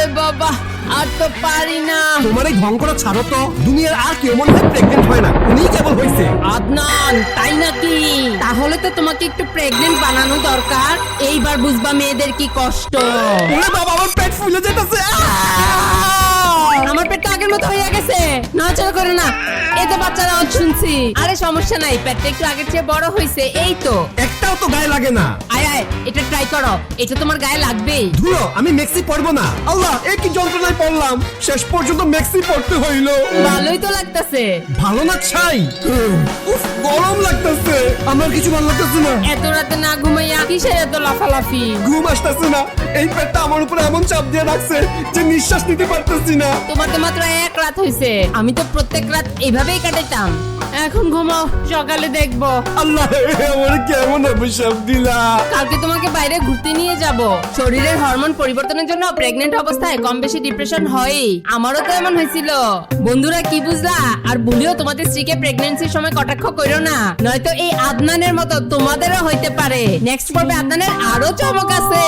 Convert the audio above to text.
ওরে বাবা আর তো পারি না। তোমার এই ঢং করা ছাড়ো তো। দুনিয়ার আর কেউ মনে হয় প্রেগনেন্ট হয় না। উনি কেবল হয়েছে আদনান তাই নাকি? তাহলে তো তোমাকে একটু প্রেগনেন্ট বানানো দরকার। এইবার বুঝবা মেয়েদের কি কষ্ট। ওরে বাবা আমার পেট ফুলে যেতেছে। আমার পেটটা আগের মতো হয়ে গেছে। নড়াচড়া করে না। এই তো বাচ্চার শুনছি। আরে সমস্যা নাই পেটটা একটু আগের চেয়ে বড় হয়েছে এই তো। একটাও তো গায়ে লাগে না। আয় এটা ট্রাই করো। এটা তোমার গায়ে লাগবেই। ধুরো আমি মেক্সি পরবো না। আল্লাহ এই কি যন্ত্রণায় পড়লাম। শেষ পর্যন্ত মেক্সি পড়তে হইল। ভালোই তো লাগতেছে। ভালো না ছাই? উফ গরম লাগতেছে। আমার কিছু ভালো লাগতেছে না। এত রাতে না ঘুমাইয়া কিসের এত লাফালাফি? ঘুম আসতেছে না। এই পেটটা আমার উপরে এমন চাপ দিয়ে রাখছে যে নিঃশ্বাস নিতে পারতেছি না। তোমার তো মাত্র এক রাত হয়েছে আমি তো প্রত্যেক রাত এইভাবেই কাটাইতাম। এখন ঘুমাও সকালে দেখব। আল্লাহ আমার কেমন অভিশাপ দিলা। কালকে তোমাকে বাইরে ঘুরতে নিয়ে যাব। শরীরের হরমোন পরিবর্তনের জন্য প্রেগনেন্ট অবস্থায় কম বেশি ডিপ্রেশন হয়ই। আমারও তো এমন হয়েছিল। বন্ধুরা কি বুঝলা? আর ভুলেও তোমাদের স্ত্রীকে প্রেগনেন্সির সময় কটাক্ষ করো না। নয়তো এই আদনানের মতো তোমাদেরও হইতে পারে। নেক্সট পর্বে আদনানের আরও চমক আছে।